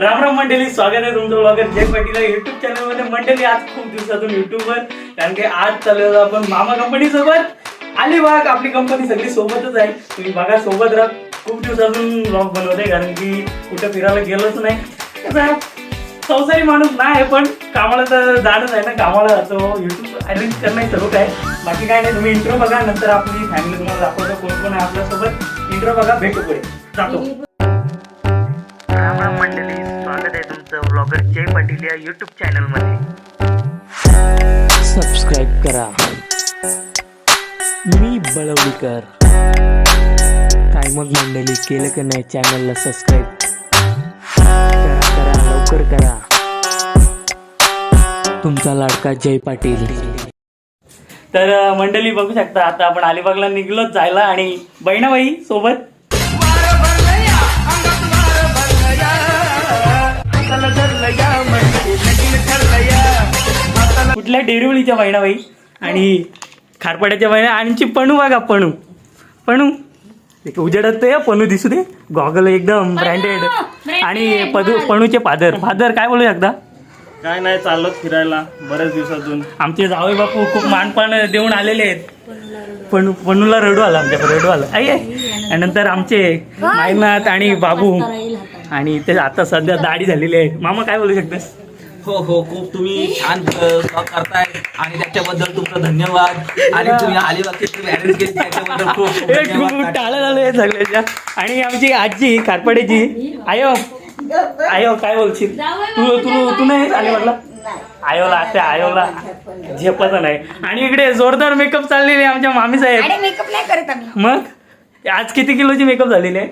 राम राम मंडळी स्वागत आहे तुमचं ब्लॉगर जय पाटील युट्यूब चॅनलमध्ये. मंडळी आज खूप दिवसातून युट्यूबवर कारण की आज चाललेलो आपण मामा कंपनी सोबत. अलिबाग आपली कंपनी सगळी सोबतच आहे. तुम्ही बघा सोबत राहा. खूप दिवसातून ब्लॉग बनवते कारण की कुठं फिरायला गेलोच नाही. कसं संसारी माणूस नाही पण कामाला तर जाणच आहे ना. कामाला जातो युट्यूब अरेंज करणं सर्व काय? बाकी काय नाही तुम्ही इंट्रो बघा नंतर आपली फॅमिली तुम्हाला दाखवतो कोण कोण आहे आपल्यासोबत. इंट्रो बघा भेटू पुढे. जातो. राम राम मंडळी तुमचं ब्लॉगर जय पाटील या युट्यूब चॅनलमध्ये सबस्क्राईब करा. मी बळवलीकर. काय मग मंडळी केलं का नाही चॅनलला सबस्क्राईब करा करा लवकर करा. तुमचा लाडका जय पाटील. तर मंडळी बघू शकता आता आपण अलिबागला निघलोच जायला आणि बहिणाबाई सोबत कुठल्या डेरिवळीच्या बहिणाबाई आणि खारपाड्याच्या बहिणा आणि पणू बघा पणू. पणू. एक उजेडात ते पणू दिसू दे. गॉगल एकदम ब्रँडेड आणि पदू पणूचे फादर. फादर काय बोलू शकता? काय नाही चाललो फिरायला. बऱ्याच दिवसातून. आमचे जावई बापू खूप मानपान देऊन आलेले आहेत. पण पणूला रडू आला आमच्याकडे रडू आला. आणि नंतर आमचे मायनाथ आणि बाबू. आणि ते आता सध्या दाढी झालेली आहे. मामा काय बोलू शकतेस? हो हो खूप तुम्ही छान करताय. आणि त्याच्याबद्दल तुमचं धन्यवाद. आणि तुम्ही अलिबागची ट्रिप अरेंज केली त्याच्याबद्दल खूप खूप ए, खूप धन्यवाद टाळं झालं हे सगळ्याच्या आणि आमची आजी खारपाड्याची आयो आयो काय बोलशील? तू तू तू नाही आली म्हटलं आयोला त्या आयोला. झेपत नाही. आणि इकडे जोरदार मेकअप चाललेली आहे आमच्या मामी साहेब. मेकअप नाही करत आम्ही. मग? आज किती किलोची मेकअप झालेली आहे?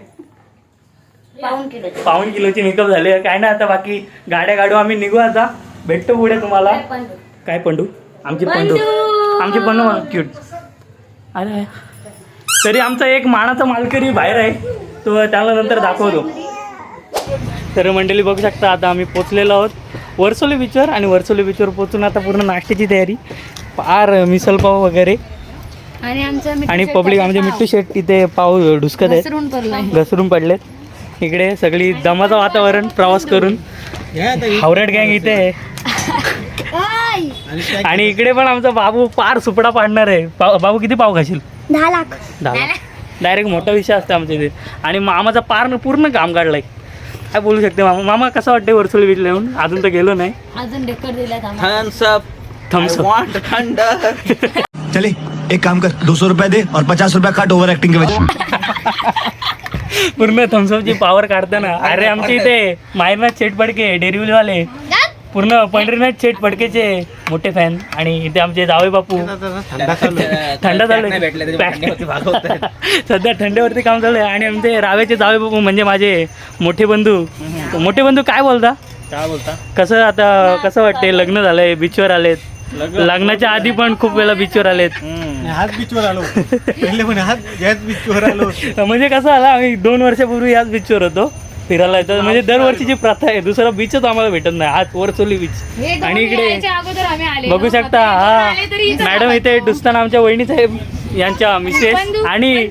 पाऊन किलो पाऊन किलोची मेकअप झाली. काय नाही आता बाकी गाड्या गाडू आम्ही निघू आता. भेटतो पुढे तुम्हाला. काय पंडू? आमची पंडू! आमची पंडू क्यूट अरे तरी आमचा एक मानाचा मालकरी बाहेर आहे. तो त्याला नंतर दाखवतो. तर मंडळी बघू शकता आता आम्ही पोचलेलो आहोत. वरसोली बीचवर आणि वरसोली बीचवर पोचून आता पूर्ण नाश्त्याची तयारी. पार मिसल पाव वगैरे. आणि आमचं आणि पब्लिक आमचे मिट्टू शेट तिथे पाव ढुसकत आहेत. घसरून पडलेत. इकडे सगळी दमाचं वातावरण प्रवास करून. हावरट गँग इथे आहे. आणि इकडे पण आमचा बाबू पार सुपडा पाडणार आहे. बाबू किती पाव खाशील? दहा लाख. दहा डायरेक्ट मोठा विषय असतो आमच्या इथे. आणि मामाचा पार पूर्ण काम काढलाय काय बोलू शकते मामा? मामा कसं वाटते वर्सोली बीचला येऊन अजून तर गेलो नाही. अजून चले एक काम कर. दो सौ रुपया दे और पचास रुपया काट ओवर एक्टिंग के वजह पूर्ण थम्सअपची पॉवर काढताना अरे आमच्या इथे मायरनाथ शेटपडके डेरिव्हलीवाले पूर्ण पंढरीनाथ शेट फडकेचे मोठे फॅन आणि इथे आमचे जावई बापू. थंड चालू. सध्या थंडीवरती काम चालू आहे. आणि आमचे रावेचे जावे बापू म्हणजे माझे मोठे बंधू. मोठे बंधू काय बोलता? काय बोलता? कसं आता कसं वाटते लग्न झालंय बीचवर आलेत. लग्नाच्या आधी पण खूप वेळा बीचवर आलेत. हाच बीचवर आलो. पहिले पण हाच याच बीचवर आलो. म्हणजे कसं आला आम्ही दोन वर्षापूर्वी याच बीचवर होतो फिरायला. येतो म्हणजे दरवर्षीची प्रथा आहे दुसरा बीचच आम्हाला भेटत नाही. आज वरचोली बीच आणि इकडे बघू शकता हा मॅडम इथे डुसताना आमच्या वहिनी साहेब यांच्या मिसेस आणि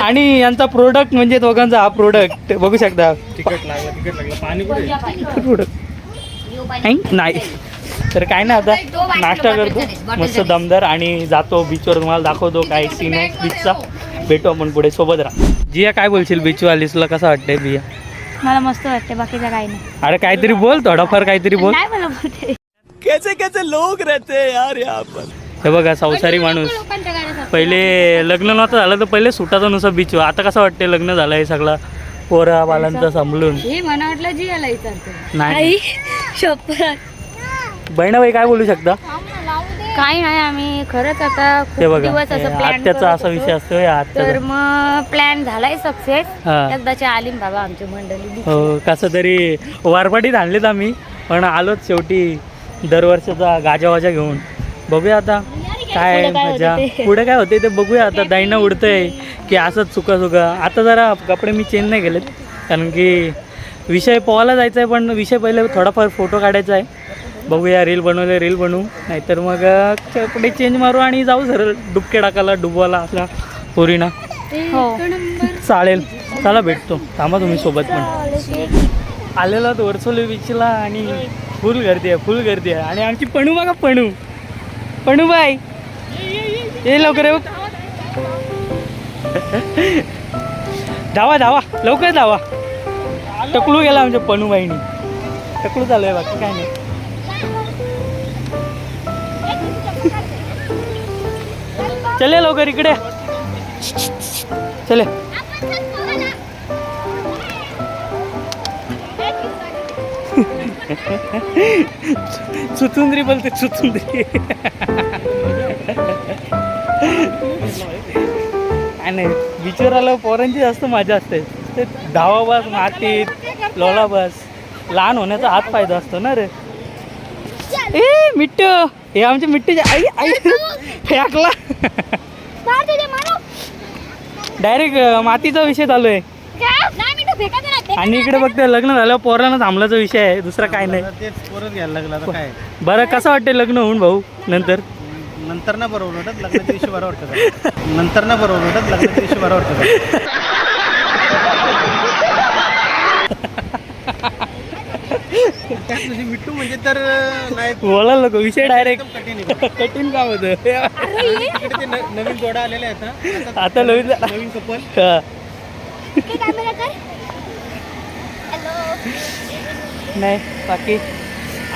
आणि यांचा प्रोडक्ट म्हणजे दोघांचा हा प्रोडक्ट बघू शकता. तिकट लागला तिकट लागला. पाणी कुठे? प्रोडक्ट नाही. तर काय नाही आता नाश्ता करतो. मस्त दमदार आणि जातो बीचवर तुम्हाला दाखवतो काय सीन आहे. बीचचा भेटू आपण पुढे सोबत राहा. जिया काय बोलशील बीचवर आलीस तुला कसं वाटतंय बिया? मला मस्त वाटते बाकीचं काही नाही. अरे काहीतरी बोल थोडाफार काहीतरी बोल. काय मला बोलते कैसे कैसे लोग रहते हैं यार यहाँ पर? हे बघा संसारी माणूस. पहिले लग्न नव्हतं झालं तर पहिले सुटाचं नुसतं बीचवर आता कसं वाटतंय लग्न झालंय सगळा? पोरा बालांचा सांभाळून. हे मला वाटलं जी याला विचारतो नाही. शपथ. बहिणाबाई काय बोलू शकता? काही नाही आम्ही खरंच आता ते खूप बघा दिवस असं प्लॅन आत्याचा असा विषय असतो या तर आत्याचा मग प्लॅन झालाय सक्सेस हा. एकदाचे आलीम बाबा आमची मंडळी. हो कसं तरी वारपाटीत आणलेत आम्ही पण आलोच शेवटी दरवर्षाचा गाजावाजा घेऊन. बघूया आता काय पुढे काय मजा. होतं ते. पुढे काय होते ते बघूया आता. दैना उडतंय की असंच चुका चुका आता जरा कपडे मी चेंज नाही केलेत कारण की विषय पोहायला जायचा आहे पण विषय पहिले थोडाफार फोटो काढायचा आहे. बघूया रील बनवले रील बनवू. नाहीतर मग कपडे चेंज मारू आणि जाऊ सर डुबके टाकायला डुबवाला आपला पोरीना. हो. चालेल. चला भेटतो. थांबा तुम्ही सोबत पण. आलेलो आहोत वरसोली बीचला आणि फुल गर्दी आहे फुल गर्दी आहे. आणि आमची पणू बघा पणू. पणू बाई. ये लवकर. धावा धावा. लवकर धावा. टकलू गेला आमच्या पणूबाईनी टकलू चालू आहे बाकी काय नाही. चले लवकर इकडे. चले. चुचुंद्री बोलते चुचुंद्री नाही बीचवर आलं पोरांची जास्त मजा असते. ते धावा बस मातीत लोला बस लहान होण्याचा हात फायदा असतो ना रे. ए मिट्ट. हे आमचे मिट्टीचे आई आई. फेकला डायरेक्ट मातीचा विषय चालू आहे. आणि इकडे बघते लग्न झालं पोरांना थांबल्याचा विषय आहे दुसरा काय नाही. बरं कसं वाटतं लग्न होऊन भाऊ नंतर? नंतर ना बरोबर वाटत लग्नाच्या दिवशी बरं वाटतं? नंतर ना बरोबर वाटत लग्नाच्या दिवशी बरं वाटतं का? त्यात म्हणजे मिट्टू म्हणजे तर नाही बोला लोक विषय डायरेक्ट एकदम कठीण काम होतं? तिकडे ते न- नवीन जोडा आलेले आहेत ना आता नवीन नवीन कपल. हा. नाही बाकी.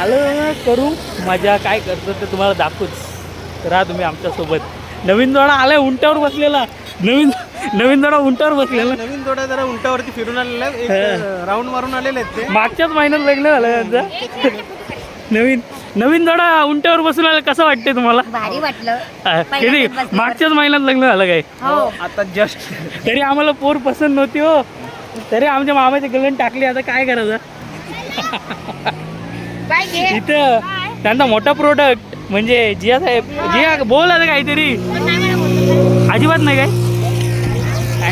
आलं करू. मजा काय करतो ते तुम्हाला दाखवूच राहा तुम्ही आमच्यासोबत. नवीन जोडा आलाय उंटावर बसलेला. नवीन नवीन जोडा उंटावर बसलेला. नवीन जोडा जरा उलटावरती फिरून आलेला आहे. एक. राऊंड मारून आलेले आहेत ते. मागच्याच महिन्यात लग्न झालं त्यांचं नवीन नवीन जोडा उंटावर बसून आला कसं वाटते तुम्हाला? भारी वाटलं. किती? मागच्याच महिन्यात लग्न झालं काय? हो. आता जस्ट तरी आम्हाला पोर पसंत नव्हती हो. तरी आमच्या मामाची गगन टाकली आता काय करायचं? घे इथं त्यांचा मोठा प्रोडक्ट म्हणजे जिया साहेब जिया बोल आता काहीतरी. अजिबात नाही काय?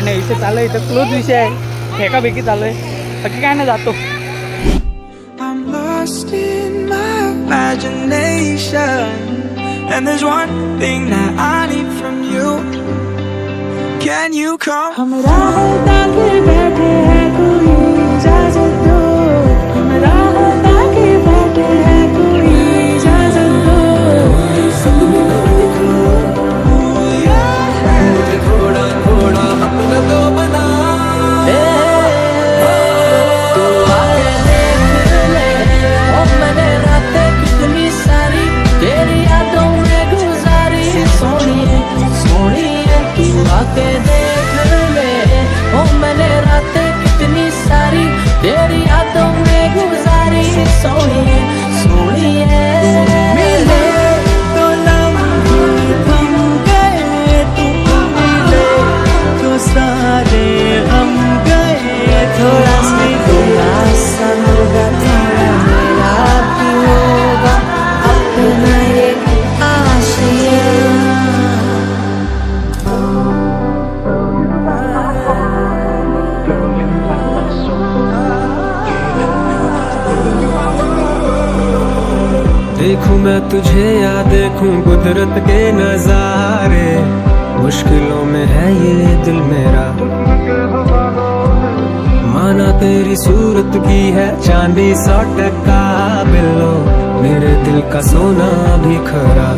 काय नाही इथे चालू आहे इथं क्लोज विषय आहे फेकाफेकी चालू आहे बाकी काय नाही जातो I'm lost in my imagination. And there's one thing that I need from you. Can you come? हम राह ताके बैठे हैं कोई देखूँ मैं तुझे, या देखूँ कुदरत के नजारे। मुश्किलों में है ये दिल मेरा। माना तेरी सूरत की है चांदी सौ टका बिल्लो। मेरे दिल का सोना भी खरा।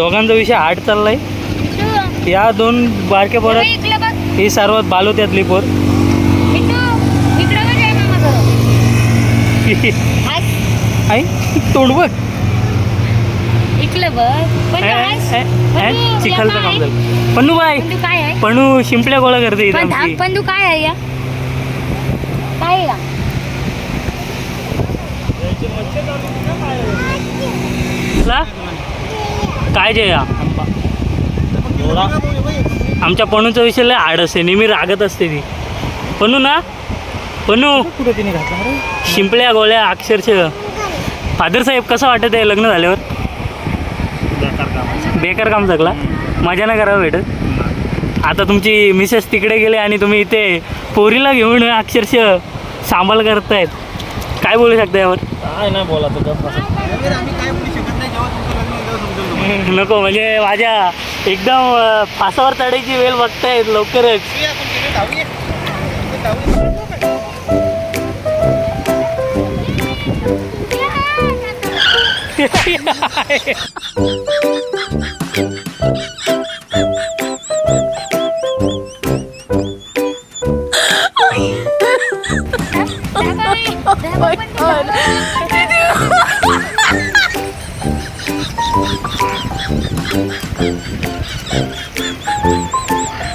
दोघांचा विषय हार्ड चाललाय. या दोन बारक्या पोरात ही सर्वात बालू त्यातली पोर. आई तोंड बघ. पण पण चिखलचं काम? झालं पन्नू बाय. पण पणू शिंपल्या गोळा करते पण पण काय आहे या? काय? ला? काय जे या आमच्या पणूचा विषय लय हार्ड असते नेहमी रागत असते ती. पणू ना? पनू कुठे तिने घातला? शिंपल्या गोळ्या अक्षरशः. फादर साहेब कसं वाटत आहे लग्न झाल्यावर? बेकार काम सगळा मजा नाही करावं भेटत. आता तुमची मिसेस तिकडे गेले आणि तुम्ही इथे पोरीला घेऊन अक्षरशः सांभाळ करतायत. काय बोलू शकता यावर? काय नाही बोला नको म्हणजे माझ्या एकदम फासावर चढायची वेळ बघतायत लवकरच.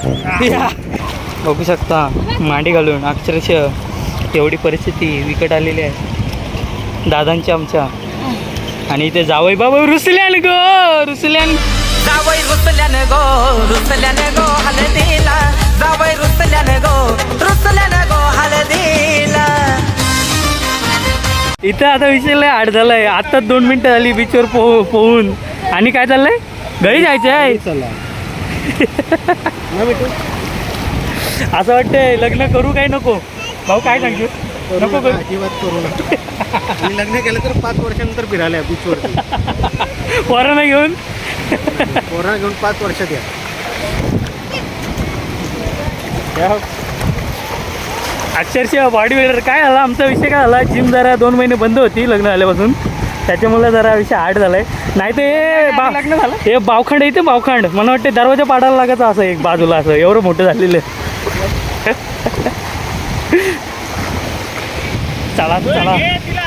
बघू शकता मांडी घालून अक्षरशः तेवढी परिस्थिती विकट आलेली आहे. दादांच्या आमच्या. आणि इथे जावई बाबा रुसल्यान गो रुसल्यान. जावई रुसल्याने गो रुसल्याने गो हळदीला. जावई रुसल्याने गो रुसल्याने गो हळदीला. इथं आता विषय लय आड झालाय. आत्ताच दोन मिनिटं झाली बीचवर पोह पोहून. आणि काय चाललंय? घरी जायचं आहे असं वाटतंय लग्न करू काय नको? भाऊ काय सांगतो नको करू. अजिबात करू नका. लग्न केलं तर पाच वर्षानंतर फिरायला बीचवरती पोरांना घेऊन? पोरा घेऊन पाच वर्षात या. अक्षरशः बॉडी बिल्डर काय झाला? आमचा विषय काय झाला? जिम जरा दोन महिने बंद होती लग्न झाल्यापासून. त्याच्यामुळे जरा विषय हार्ड झालाय. नाही ते बा हे बावखंड येते बावखंड. मला वाटते दरवाजा पाडायला लागायचं असं एक बाजूला असं. एवढं मोठं झालेलं. चला चला.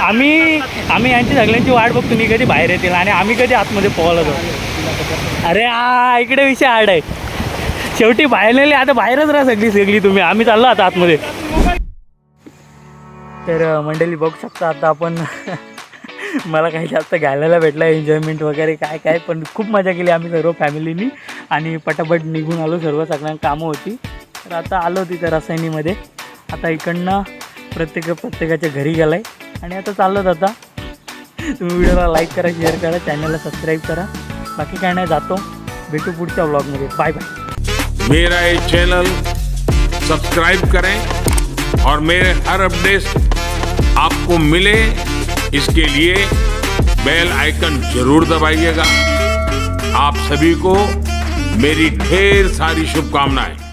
आम्ही आम्ही यांची सगळ्यांची वाट बघतो. मी कधी बाहेर येतील आणि आम्ही कधी आतमध्ये पोहायला जाऊ. अरे हा इकडे विषय हार्ड आहे. शेवटी बाहेर नेले आता बाहेरच राहा सगळी सगळी तुम्ही. आम्ही चाललो आता आतमध्ये. तर मंडळी बघू शकता आता आपण. मला काही जास्त घालायला भेटलं एन्जॉयमेंट वगैरे काय काय पण खूप मजा केली आम्ही सर्व फॅमिलीनी आणि पटापट निघून आलो सर्व सगळ्यांना कामं होती. तर आता आलो तिथं रसायनीमध्ये. आता इकडनं प्रत्येक प्रत्येकाच्या घरी गेलाय. आणि आता चाललोत आता. तुम्ही व्हिडिओला लाईक करा शेअर करा चॅनलला सबस्क्राईब करा. बाकी काय नाही जातो. भेटू पुढच्या ब्लॉगमध्ये बाय बाय मेरा ये चैनल सब्सक्राइब करें और मेरे हर अपडेट आपको मिले। इसके लिए बेल आइकन जरूर दबाइएगा। आप सभी को मेरी ढेर सारी शुभकामनाएं।